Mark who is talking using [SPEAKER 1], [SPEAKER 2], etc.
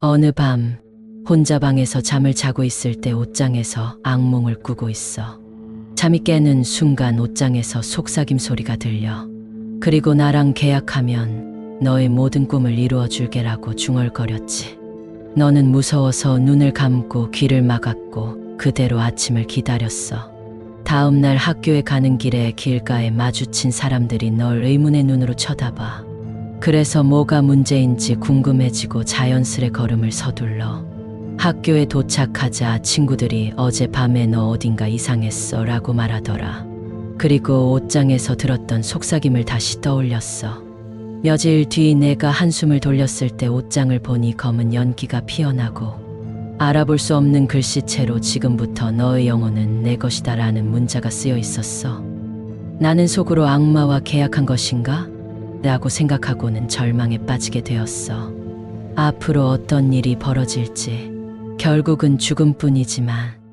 [SPEAKER 1] 어느 밤 혼자 방에서 잠을 자고 있을 때 옷장에서 악몽을 꾸고 있어. 잠이 깨는 순간 옷장에서 속삭임 소리가 들려. 그리고 나랑 계약하면 너의 모든 꿈을 이루어 줄게라고 중얼거렸지. 너는 무서워서 눈을 감고 귀를 막았고 그대로 아침을 기다렸어. 다음 날 학교에 가는 길에 길가에 마주친 사람들이 널 의문의 눈으로 쳐다봐. 그래서 뭐가 문제인지 궁금해지고 자연스레 걸음을 서둘러. 학교에 도착하자 친구들이 어젯밤에 너 어딘가 이상했어 라고 말하더라. 그리고 옷장에서 들었던 속삭임을 다시 떠올렸어. 며칠 뒤 내가 한숨을 돌렸을 때 옷장을 보니 검은 연기가 피어나고 알아볼 수 없는 글씨체로 지금부터 너의 영혼은 내 것이다 라는 문자가 쓰여 있었어. 나는 속으로 악마와 계약한 것인가? 라고 생각하고는 절망에 빠지게 되었어. 앞으로 어떤 일이 벌어질지 결국은 죽음뿐이지만